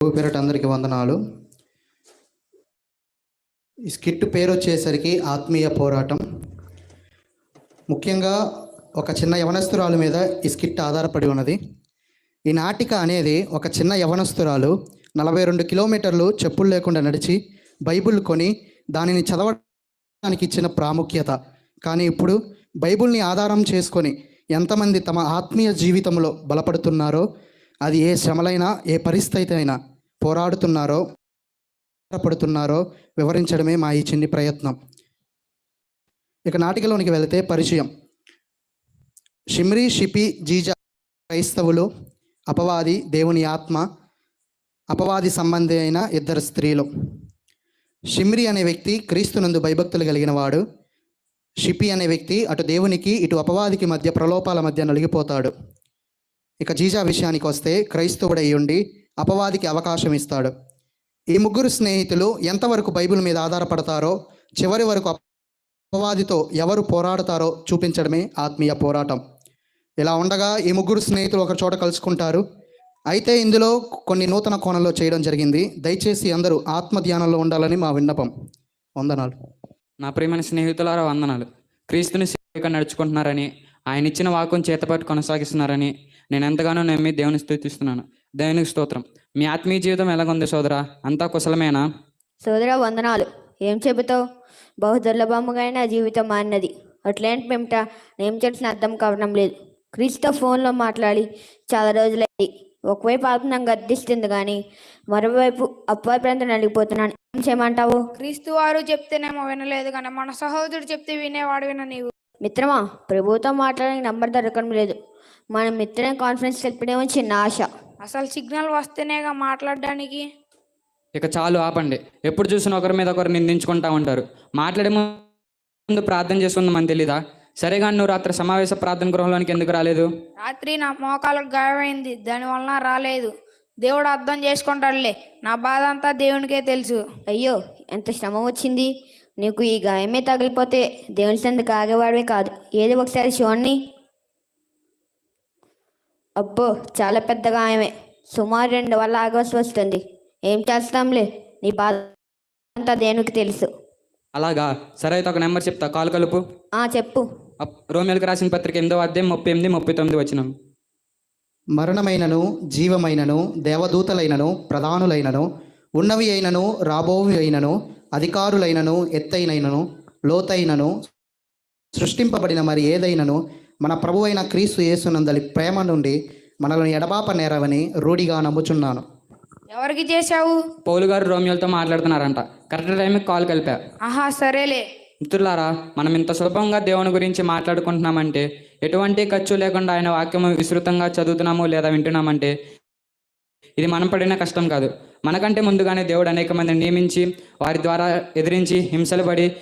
పేరట అందరికీ వందనాలు. ఈ స్కిట్ పేరు వచ్చేసరికి ఆత్మీయ పోరాటం. ముఖ్యంగా ఒక చిన్న యవనస్తురాలు మీద ఈ స్కిట్ ఆధారపడి ఉన్నది. ఈ నాటిక అనేది ఒక చిన్న యవనస్తురాలు నలభై రెండు కిలోమీటర్లు చెప్పులు లేకుండా నడిచి బైబిల్ కొని దానిని చదవడానికి ఇచ్చిన ప్రాముఖ్యత. కానీ ఇప్పుడు బైబుల్ని ఆధారం చేసుకొని ఎంతమంది తమ ఆత్మీయ జీవితంలో బలపడుతున్నారో అది ఏ శ్రమలైనా ఏ పరిస్థితి అయినా పోరాడుతున్నారో పడుతున్నారో వివరించడమే మా ఈ చిన్ని ప్రయత్నం. ఇక నాటికలోనికి వెళితే పరిచయం. షిమ్రి షిపి జీజా క్రైస్తవులు అపవాది దేవుని ఆత్మ అపవాది సంబంధి అయిన ఇద్దరు స్త్రీలు. షిమ్రి అనే వ్యక్తి క్రీస్తునందు భయభక్తులు కలిగిన వాడు. షిపి అనే వ్యక్తి అటు దేవునికి ఇటు అపవాదికి మధ్య ప్రలోపాల మధ్య నలిగిపోతాడు. ఇక జీజా విషయానికి వస్తే క్రైస్తవుడై ఉండి అపవాదికి అవకాశం ఇస్తాడు. ఈ ముగ్గురు స్నేహితులు ఎంతవరకు బైబిల్ మీద ఆధారపడతారో చివరి వరకు అపవాదితో ఎవరు పోరాడతారో చూపించడమే ఆత్మీయ పోరాటం. ఇలా ఉండగా ఈ ముగ్గురు స్నేహితులు ఒక చోట కలుసుకుంటారు. అయితే ఇందులో కొన్ని నూతన కోణంలో చేయడం జరిగింది. దయచేసి అందరూ ఆత్మ ధ్యానంలో ఉండాలని మా విన్నపం. వందనాలు. నా ప్రియమైన స్నేహితులారా వందనాలు. క్రీస్తుని సేవగా నడుచుకుంటున్నారని ఆయన ఇచ్చిన వాకును చేతపట్టు కొనసాగిస్తున్నారని నేను ఎంతగానో నమ్మి దేవుని స్థుతిస్తున్నాను. దేవునికి స్తోత్రం. మీ ఆత్మీయ జీవితం ఎలాగుంది సోదరా? అంతా కుశలమేనా? సోదర వందనాలు. ఏం చెబుతావు? బహు దుర్లభముగా నా జీవితం మారినది. అట్లేంటి మేమిట ఏం చేసిన అర్థం కావడం లేదు. క్రీస్తు ఫోన్లో మాట్లాడి చాలా రోజులైంది. ఒకవైపు ఆత్మ నన్ను గద్దిస్తుంది కానీ మరోవైపు అపవాదంతో నలిగిపోతున్నాను. ఏం చేయమంటావు? క్రీస్తు వారు చెప్తేనేమో వినలేదు కానీ మన సహోదరుడు చెప్తే వినేవాడు విన నీవు. మిత్రమా ప్రభుతో మాట్లాడడానికి నంబర్ దొరకడం లేదు. మనం మిత్రం కాన్ఫరెన్స్ తెలిపడేమో చిన్న ఆశ. అసలు సిగ్నల్ వస్తేనేగా మాట్లాడడానికి? ఇక చాలు ఆపండి. ఎప్పుడు చూసినా ఒకరి మీద ఒకరు నిందించుకుంటా ఉంటారు. మాట్లాడే ముందు ప్రార్థన చేసుకుందామని తెలీదా? సరే కానీ నువ్వు రాత్రి సమావేశ ప్రార్థన గృహంలోనికి ఎందుకు రాలేదు? రాత్రి నా మోకాలకు గాయమైంది. దానివలన రాలేదు. దేవుడు అర్థం చేసుకుంటాడులే. నా బాధ అంతా దేవునికే తెలుసు. అయ్యో ఎంత శ్రమ వచ్చింది. నీకు ఈ గాయమే తగిలిపోతే దేవుని సందుకు ఆగేవాడివే కాదు. ఏది ఒకసారి చూడండి. అబ్బో చాలా పెద్ద గాయమే సుమారు రెండు వల్ల ఆగవలసి వస్తుంది. ఏం చేస్తాంలే? నీ బాధ అంతా దేవునికి తెలుసు? అలాగా? సరే అయితే ఒక నెంబర్ చెప్తా. కాలు కలుపు. ఆ చెప్పు. అప్- రోమియోలకు రాసిన పత్రిక ఎనిమిదో అధ్యాయం ముప్పై ఎనిమిది ముప్పై తొమ్మిది వచ్చినాం మరణమైనను జీవమైనను దేవదూతలైనను ప్రధానులైనను ఉన్నవి అయినను రాబోవి అయినను అధికారులైనను ఎత్తైనను లోతైనను సృష్టింపబడిన మరి ఏదైనను మన ప్రభు అయిన క్రీస్తు యేసునందలి ప్రేమ నుండి మనల్ని ఎడబాప నేరవని రూఢిగా నమ్ముచున్నాను. ఎవరికి చేశావు? పౌలు గారు రోమియోలతో మాట్లాడుతున్నారంట. కరెక్ట్ టైంకి కాల్ కలిపా. ఆహా సరేలే. మిత్రులారా మనం ఇంత సులభంగా దేవుని గురించి మాట్లాడుకుంటున్నామంటే ఎటువంటి ఖర్చు లేకుండా ఆయన వాక్యము విస్తృతంగా చదువుతున్నాము లేదా వింటున్నామంటే ఇది మనం పడిన కష్టం కాదు. మనకంటే ముందుగానే దేవుడు అనేక మందిని నియమించి వారి ద్వారా ఎదిరించి హింసలు పడి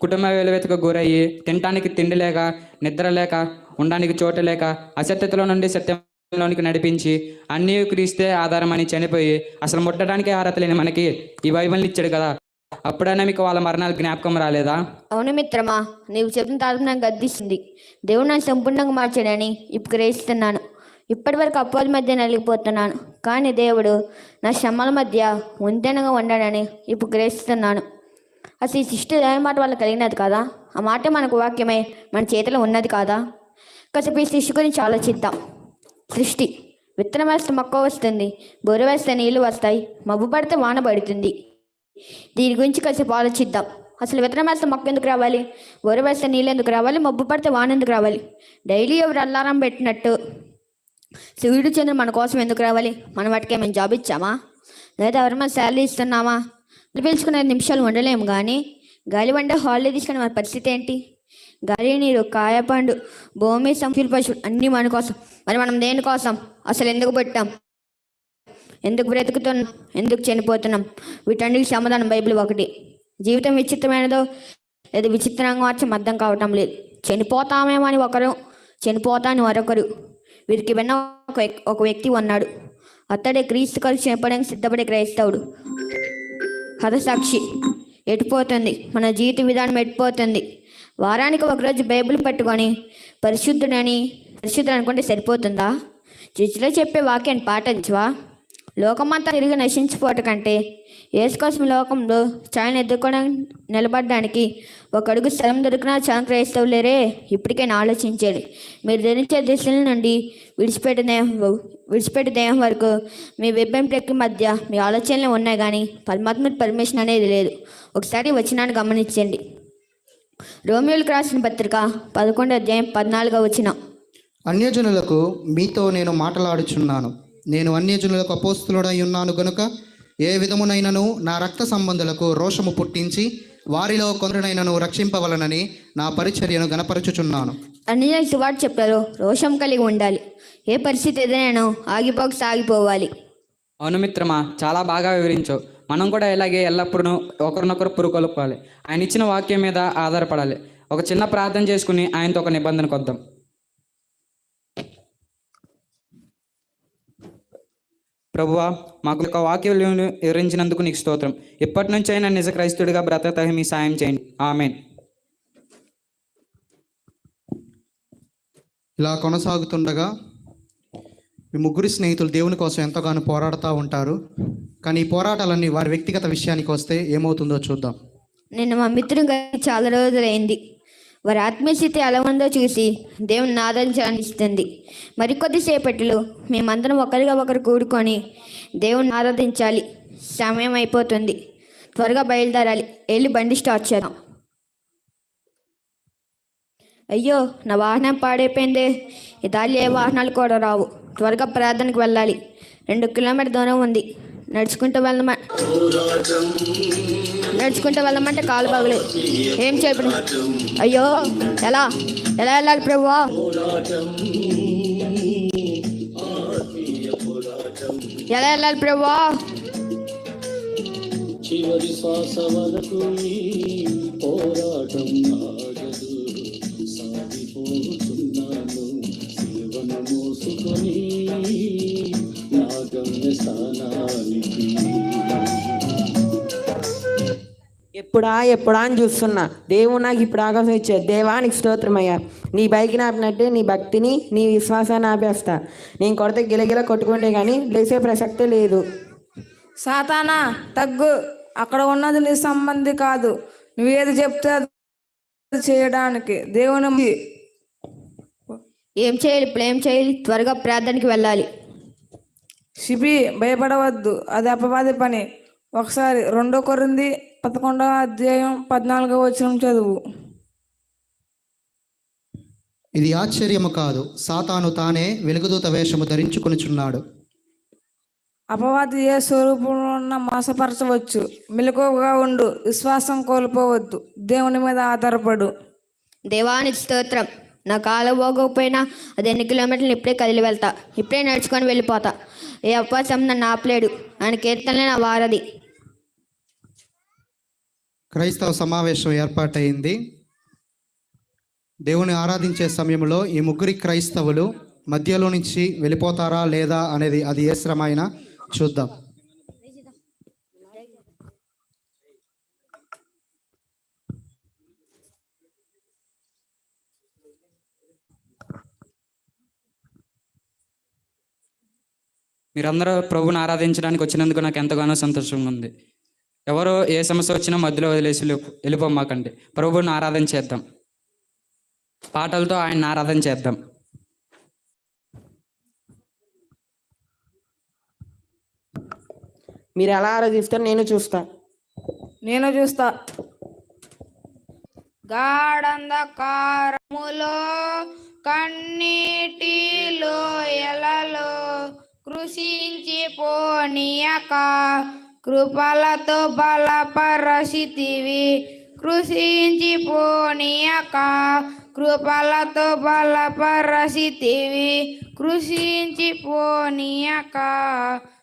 కుటుంబ వెలువెతకు గురయ్యి తినటానికి తిండి లేక నిద్ర లేక ఉండడానికి చోటు లేక అసత్యతలో నుండి సత్యంలోనికి నడిపించి అన్నీ క్రీస్తే ఆధారమని చనిపోయి అసలు ముట్టడానికి అర్హత లేని మనకి ఈ బైబిల్ని ఇచ్చాడు కదా. అప్పుడైనా మీకు వాళ్ళ మరణాలు జ్ఞాపకం రాలేదా? అవును మిత్రమా నీవు చెప్పిన తాలూకు నాకు గద్దిస్తుంది. దేవుడు నన్ను సంపూర్ణంగా మార్చాడని ఇప్పుడు గ్రహిస్తున్నాను ఇప్పటి వరకు అప్పుల మధ్య నలిగిపోతున్నాను. కానీ దేవుడు నా శ్రమల మధ్య వంతెనగా ఉండాడని ఇప్పుడు గ్రహిస్తున్నాను అసలు ఈ సృష్టి దేవుని మాట వల్ల కలిగినది కాదా? ఆ మాట మనకు వాక్యమే మన చేతిలో ఉన్నది కాదా? కాసేపు ఈ సృష్టి గురించి ఆలోచిద్దాం. సృష్టి. విత్తనం వేస్తే మొక్క వస్తుంది బొర వేస్తే నీళ్ళు వస్తాయి మబ్బు పడితే వాన పడుతుంది. దీని గురించి కాసేపు ఆలోచిద్దాం. అసలు విత్తనం వేస్తే మొక్క ఎందుకు రావాలి? బొర వేస్తే నీళ్ళు ఎందుకు రావాలి? మబ్బు పడితే వాన ఎందుకు రావాలి? డైలీ ఎవరు అల్లారం పెట్టినట్టు? సూర్యుడు చంద్రుడు మన కోసం ఎందుకు రావాలి? మనం వాటికి ఏమైనా జాబ్ ఇచ్చామా? లేదా ఎవరైనా శాలరీ ఇస్తున్నామా? పిలుచుకున్న ఐదు నిమిషాలు ఉండలేము కానీ గాలిబండ హాలిడే తీసుకునే మన పరిస్థితి ఏంటి? గాలి నీరు కాయపండు భూమి సంఫీల్ పశువులు అన్నీ మన కోసం. మరి మనం దేనికోసం అసలు ఎందుకు పెట్టాం? ఎందుకు బ్రతుకుతున్నాం? ఎందుకు చనిపోతున్నాం? వీటన్నిటికి సమాధానం బైబిల్ ఒకటి. జీవితం విచిత్రమైనదో లేదా విచిత్రంగా మార్చం అర్థం కావటం లేదు. చనిపోతామేమో అని ఒకరు చనిపోతాని మరొకరు. వీరికి వెన్న ఒక ఒక వ్యక్తి ఉన్నాడు. అతడే క్రీస్తు కలిసి చనిపోవడానికి సిద్ధపడే క్రైస్తవుడు. హతసాక్షి ఎటుపోతుంది? మన జీవిత విధానం ఎటుపోతుంది? వారానికి ఒకరోజు బైబిల్ పట్టుకొని పరిశుద్ధుడని పరిశుద్ధుడు అనుకుంటే సరిపోతుందా? చర్చిలో చెప్పే వాక్యాన్ని పాటించవా? లోకమంతా తిరిగి నశించిపోవట కంటే యేసు లోకంలో ఛాయను ఎదుర్కోవడానికి నిలబడడానికి ఒక అడుగు స్థలం దొరికినా చాలా క్రైస్తవులేరే? ఇప్పటికైనా ఆలోచించేది. మీరు ధరించే దిశల నుండి విడిచిపెట్టే దేహం విడిచిపెట్టే దేహం వరకు మీ వెబ్బెంప్లెక్కి మధ్య మీ ఆలోచనలు ఉన్నాయి కానీ పరమాత్మ పర్మిషన్ అనేది లేదు. ఒకసారి వచ్చినాన్ని గమనించండి. రోమియోలకు రాసిన పత్రిక పదకొండు అధ్యాయం పద్నాలుగో వచ్చిన అన్యజనులకు మీతో నేను మాట్లాడుచున్నాను. నేను అన్యజనులకు అపోస్తులుడై ఉన్నాను గనుక ఏ విధమునైనను నా రక్త సంబంధులకు రోషము పుట్టించి వారిలో కొందరినైనను రక్షింపవలనని నా పరిచర్యను గనపరచుచున్నాను అన్ని సువార్త చెప్పారు రోషం కలిగి ఉండాలి. ఏ పరిస్థితి ఏదైనా ఆగిపోక సాగిపోవాలి. అవును మిత్రమా చాలా బాగా వివరించావు మనం కూడా ఇలాగే ఎల్లప్పుడూ ఒకరినొకరు పురుకొల్పాలి. ఆయన ఇచ్చిన వాక్యం మీద ఆధారపడాలి. ఒక చిన్న ప్రార్థన చేసుకుని ఆయనతో ఒక నిబంధనకు వద్దాం ప్రభువా మాకు ఒక వాక్యం వివరించినందుకు నీకు స్తోత్రం. ఇప్పటి నుంచి అయినా నిజ క్రైస్తుడిగా బ్రతకతగి మీ సాయం చేయండి. ఆమెన్. ఇలా కొనసాగుతుండగా ఈ ముగ్గురి స్నేహితులు దేవుని కోసం ఎంతగానో పోరాడుతూ ఉంటారు. కానీ ఈ పోరాటాలన్నీ వారి వ్యక్తిగత విషయానికి వస్తే ఏమవుతుందో చూద్దాం. నిన్న మా మిత్రుని చాలా రోజులైంది. వారి ఆత్మీయస్థితి ఎలా ఉందో చూసి దేవుని ఆరాధించాలనిస్తుంది మరికొద్దిసేపట్లో మేమందరం ఒకరిగా ఒకరు కూడుకొని దేవుని ఆరాధించాలి. సమయం అయిపోతుంది. త్వరగా బయలుదేరాలి. వెళ్ళి బండి స్టార్ట్ చేద్దాం. అయ్యో నా వాహనం పాడైపోయిందే. ఈ దారిలో ఏ వాహనాలు కూడా రావు. త్వరగా ప్రార్థనకు వెళ్ళాలి. రెండు కిలోమీటర్ దూరం ఉంది. నడుచుకుంటూ వెళ్ళమ నడుచుకుంటూ వెళ్ళమంటే కాలు బాగలేదు ఏం చేయబడి అయ్యో ఎలా? ఎలా వెళ్ళాలి ప్రభువా? ఎలా వెళ్ళాలి ప్రభువా? చివరి శ్వాస వరకు పోరాటం ఆగదు. సాగిపోతున్నాను. మోసుకొని ఎప్పుడా ఎప్పుడా అని చూస్తున్నా. దేవుడు నాకు ఇప్పుడు ఆకాశం ఇచ్చాడు. దేవానికి స్తోత్రమయ్యా నీ బైక్ని ఆపినట్టే నీ భక్తిని నీ విశ్వాసాన్ని ఆపేస్తా. నేను కొడితే గిలగిల కొట్టుకుంటే కానీ లేచే ప్రసక్తే లేదు. సాతానా తగ్గు. అక్కడ ఉన్నది నీ సంబంధి కాదు. నువ్వేది చెప్తే అది చేయడానికి. దేవుని ఏం చేయాలి? ఇప్పుడు ఏం చేయాలి? త్వరగా ప్రార్థనకి వెళ్ళాలి. శిబి భయపడవద్దు. అది అపవాది పని. ఒకసారి రెండో కొరింది పదకొండవ అధ్యాయం పద్నాలుగో వచనం చదువు. ఇది ఆశ్చర్యము కాదు. సాతాను తానే వెలుగుదూత వేషము ధరించుకొనుచున్నాడు. అపవాది ఏ స్వరూపంలో ఉన్న మోసపరచవచ్చు. మెలకువగా ఉండు. విశ్వాసం కోల్పోవద్దు. దేవుని మీద ఆధారపడు. దేవానికి స్తోత్రం. నా కాలు పోగకపోయినా అది ఎన్ని కిలోమీటర్లు ఇప్పుడే కదిలి వెళ్తా. ఇప్పుడే నడుచుకొని వెళ్ళిపోతా. ఏ అపవాసం నన్ను ఆపలేడు ఆయన కీర్తనలే నా వారది క్రైస్తవ సమావేశం ఏర్పాటైంది దేవుని ఆరాధించే సమయంలో ఈ ముగ్గురి క్రైస్తవులు మధ్యలో నుంచి వెళ్ళిపోతారా లేదా అనేది అది ఏ శ్రమ అయినా చూద్దాం. మీరందరూ ప్రభుని ఆరాధించడానికి వచ్చినందుకు నాకు ఎంతగానో సంతోషంగా ఉంది. ఎవరో ఏ సమస్య వచ్చినా మధ్యలో వదిలేసి వెళ్ళి- వెళ్ళిపోమాకండి. ప్రభుని ఆరాధన చేద్దాం. పాటలతో ఆయన ఆరాధన చేద్దాం. మీరు ఎలా ఆరాధిస్తారో నేను చూస్తా. నేను చూస్తా. గాఢంధకారములో కన్నీటిలో ఎలలో కృషించి పోనీయక కృపలతో బలపరచితివి. కృషించి పోనీయక కృపలతో బలపరచితివి. కృషించి పోనీయక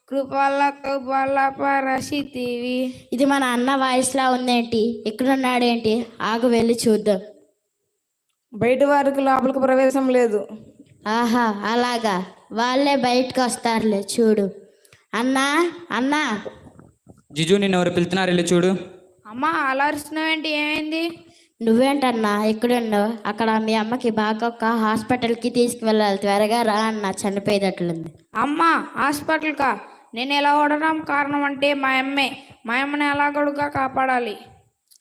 కృపలతో బలపరచితివి. ఇది మన అన్న వాయిస్లా ఉందేంటి? ఎక్కడున్నాడేంటి? ఆగు వెళ్ళి చూద్దాం. బయట వారికి లోపలికి ప్రవేశం లేదు. ఆహా అలాగా. వాళ్ళే బయటకు వస్తారులే చూడు. అన్నా అన్నా. జిజు నిన్ను ఎవరు పిలుతున్నారు? వెళ్ళి చూడు. అమ్మా అలరుస్తున్నావేంటి ఏమైంది? నువ్వేంటన్నా ఎక్కడున్నావు? అక్కడ మీ అమ్మకి బాగా ఒక హాస్పిటల్కి తీసుకువెళ్ళాలి. త్వరగా రా అన్న చనిపోయేటట్లుంది. అమ్మా హాస్పిటల్కా? నేను ఎలా ఓడడం కారణం అంటే మా అమ్మే. మా అమ్మని ఎలాగడుగా కాపాడాలి?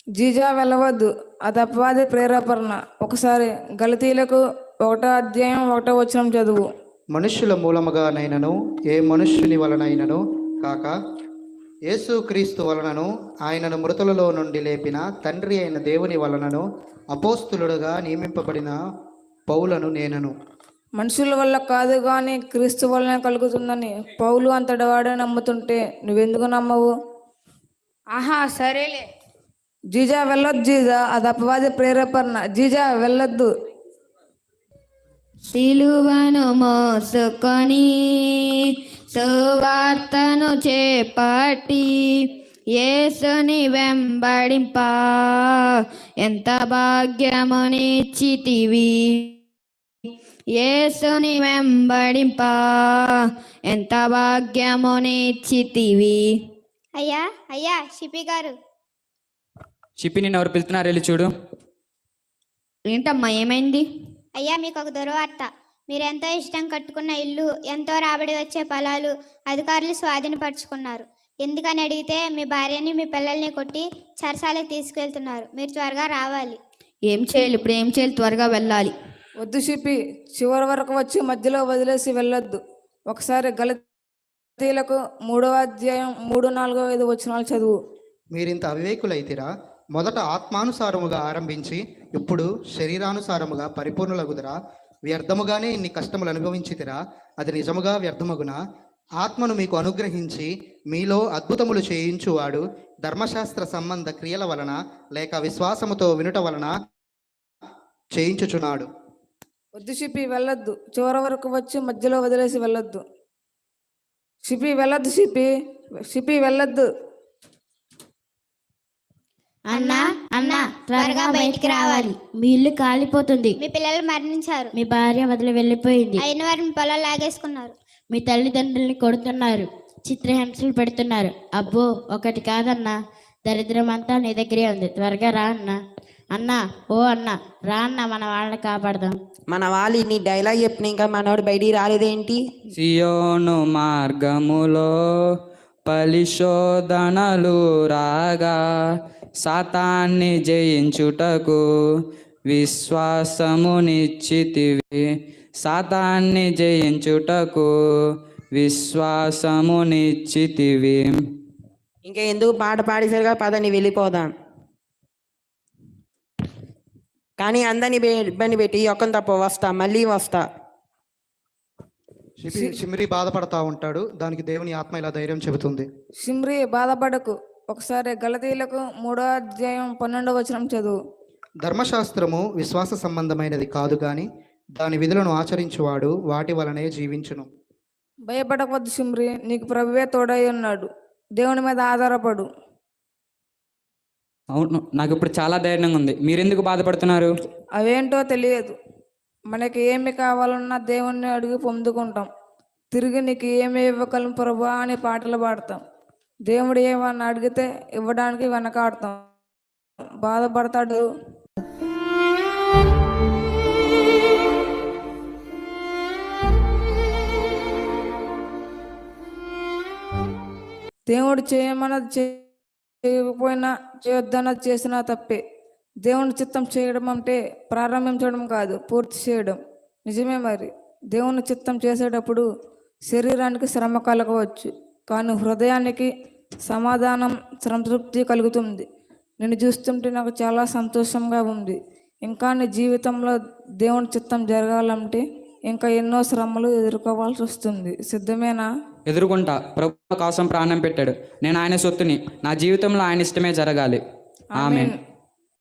జీజా వెళ్ళవద్దు. అది అపవాది ప్రేరేపణ. ఒకసారి గలతీలకు ఒకటో అధ్యాయం ఒకటో వచనం చదువు. మనుష్యుల మూలముగానైనను ఏ మనుష్యుని వలనైనను కాక యేసు క్రీస్తు వలనను ఆయనను మృతులలో నుండి లేపిన తండ్రి అయిన దేవుని వలనను అపోస్తులుడుగా నియమింపబడిన పౌలను నేనను. మనుషుల వల్ల కాదు కానీ క్రీస్తు వల్లనే కలుగుతుందని పౌలు అంతటి వాడే నమ్ముతుంటే నువ్వెందుకు నమ్మవు? ఆహా సరేలే. జీజా వెళ్ళొద్దు జీజా అది అపవాది ప్రేరేపణ. జీజా వెళ్ళొద్దు. సిలువను మోసుకొని సువార్తను చేపట్టి యేసుని వెంబడింప. ఎంత భాగ్యమునిచ్చితివి యేసుని వెంబడింప. ఎంత భాగ్యమునిచ్చితివి అయ్యా అయ్యా షిపి గారు. చిప్పి నిన్ను ఎవరు పిలుస్తున్నారు వెళ్ళి చూడు. ఏంటమ్మా ఏమైంది? అయ్యా మీకు ఒక దుర్వార్త. మీరు ఎంతో ఇష్టం కట్టుకున్న ఇల్లు ఎంతో రాబడి వచ్చే పొలాలు అధికారులు స్వాధీనపరుచుకున్నారు. ఎందుకని అడిగితే మీ భార్యని మీ పిల్లల్ని కొట్టి చరసాలకు తీసుకెళ్తున్నారు. మీరు త్వరగా రావాలి. ఏం చేయాలి? ఇప్పుడు ఏం చేయాలి? త్వరగా వెళ్ళాలి. వద్దు షిపి చివరి వరకు వచ్చి మధ్యలో వదిలేసి వెళ్ళొద్దు. ఒకసారి గలతీలకు మూడవ అధ్యాయం మూడు నాలుగో ఐదు వచనాలు చదువు. మీరింత అవివేకులైతిరా? మొదట ఆత్మానుసారముగా ఆరంభించి ఇప్పుడు శరీరానుసారముగా పరిపూర్ణులగుదరా. వ్యర్థముగానే ఇన్ని కష్టములు అనుభవించితిరా. అది నిజముగా వ్యర్థమగున? ఆత్మను మీకు అనుగ్రహించి మీలో అద్భుతములు చేయించువాడు ధర్మశాస్త్ర సంబంధ క్రియల వలన లేక విశ్వాసముతో వినుట వలన చేయించుచున్నాడు. వద్దు షిపి వెళ్ళొద్దు. చివరి వరకు వచ్చి మధ్యలో వదిలేసి వెళ్ళొద్దు. షిపి వెళ్ళొద్దు షిపి షిపి వెళ్ళొద్దు. అన్నా అన్నా త్వరగా బయటికి రావాలి. మీ ఇల్లు కాలిపోతుంది. మీ పిల్లలు మరణించారు. మీ భార్య వదిలి వెళ్ళిపోయింది. అయిన వారు మీ పొలాలు లాగేసుకున్నారు. మీ తల్లిదండ్రుల్ని కొడుతున్నారు. చిత్రహింసలు పెడుతున్నారు. అబ్బో ఒకటి కాదన్నా. దరిద్రం అంతా నీ దగ్గరే ఉంది. త్వరగా రా అన్నా. అన్నా ఓ అన్నా రా అన్నా మన వాళ్ళని కాపాడదాం. మన వాళ్ళు నీ డైలాగ్ చెప్పిన ఇంకా మనోడు బయటికి రాలేదేంటి? సియోను మార్గములో పరిశోధనలు రాగా సాతాన్ని జయించుటకు విశ్వాసమునిచ్చితివి. సాతాన్ని జయించుటకు విశ్వాసమునిచ్చితివి. ఇంకా ఎందుకు పాట పాడేసరిగా పదని వెళ్ళిపోదాం. కానీ అందరిని ఇబ్బంది పెట్టి ఒక్కని తప్ప వస్తా మళ్ళీ వస్తా. షిమిరి బాధపడతా ఉంటాడు. దానికి దేవుని ఆత్మ ఇలా ధైర్యం చెబుతుంది. షిమ్రి బాధపడకు. ఒకసారి గలతీలకు మూడో అధ్యాయం పన్నెండో వచనం చదువు. ధర్మశాస్త్రము విశ్వాస సంబంధమైనది కాదు గాని దాని విధులను ఆచరించువాడు వాటి వలనే జీవించును. భయపడవద్దు షిమ్రి నీకు ప్రభువే తోడై ఉన్నాడు. దేవుని మీద ఆధారపడు. అవును నాకు ఇప్పుడు చాలా ధైర్యంగా ఉంది. మీరెందుకు బాధపడుతున్నారు? అవేంటో తెలియదు. మనకి ఏమి కావాలన్నా దేవుణ్ణి అడిగి పొందుకుంటాం. తిరిగి నీకు ఏమి ఇవ్వగలం ప్రభా అని పాటలు పాడతాం. దేవుడు ఏమన్నా అడిగితే ఇవ్వడానికి వెనకాడతాం. బాధపడతాడు. దేవుడు చేయమన్నది చేయకపోయినా చేయొద్దన్నది చేసినా తప్పే. దేవుని చిత్తం చేయడం అంటే ప్రారంభించడం కాదు పూర్తి చేయడం. నిజమే మరి. దేవుని చిత్తం చేసేటప్పుడు శరీరానికి శ్రమ కలగవచ్చు కానీ హృదయానికి సమాధానం సంతృప్తి కలుగుతుంది. నేను చూస్తుంటే నాకు చాలా సంతోషంగా ఉంది. ఇంకా నీ జీవితంలో దేవుని చిత్తం జరగాలంటే ఇంకా ఎన్నో శ్రమలు ఎదుర్కోవాల్సి వస్తుంది. సిద్ధమేనా? ఎదుర్కొంటా. ప్రభు కోసం ప్రాణం పెట్టాడు. నేను ఆయన సొత్తుని. నా జీవితంలో ఆయన ఇష్టమే జరగాలి. ఆమె.